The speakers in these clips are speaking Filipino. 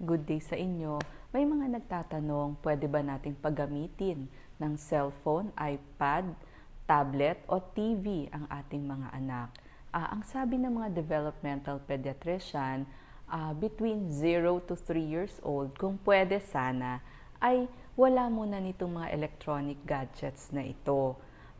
Good day sa inyo. May mga nagtatanong, pwede ba nating paggamitin ng cellphone, iPad, tablet o TV ang ating mga anak? Ah, ang sabi ng mga developmental pediatrician, ah, between 0 to 3 years old, kung pwede sana, ay wala muna nitong mga electronic gadgets na ito.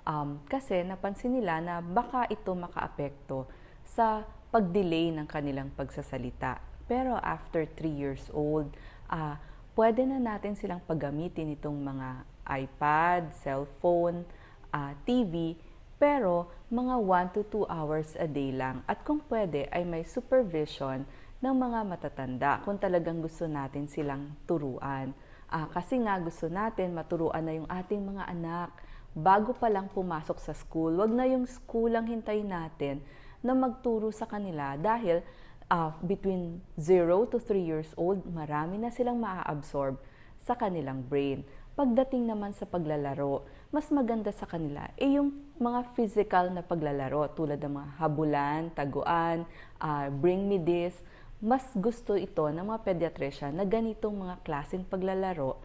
Um, kasi napansin nila na baka ito makaapekto sa pag-delay ng kanilang pagsasalita. Pero after 3 years old, uh, pwede na natin silang paggamitin itong mga iPad, cellphone, uh, TV, pero mga 1 to 2 hours a day lang. At kung pwede ay may supervision ng mga matatanda kung talagang gusto natin silang turuan. Uh, kasi nga gusto natin maturuan na yung ating mga anak bago pa lang pumasok sa school. Wag na yung school lang hintayin natin na magturo sa kanila dahil uh, between 0 to 3 years old, marami na silang maa-absorb sa kanilang brain. Pagdating naman sa paglalaro, mas maganda sa kanila ay yung mga physical na paglalaro tulad ng mga habulan, taguan, uh, bring me this. Mas gusto ito ng mga pediatrician na ganitong mga klaseng paglalaro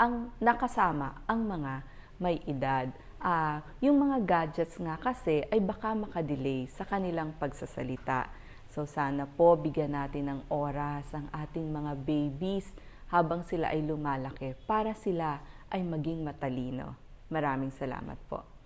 ang nakasama ang mga may edad. Uh, yung mga gadgets nga kasi ay baka makadelay sa kanilang pagsasalita. So sana po bigyan natin ng oras ang ating mga babies habang sila ay lumalaki para sila ay maging matalino. Maraming salamat po.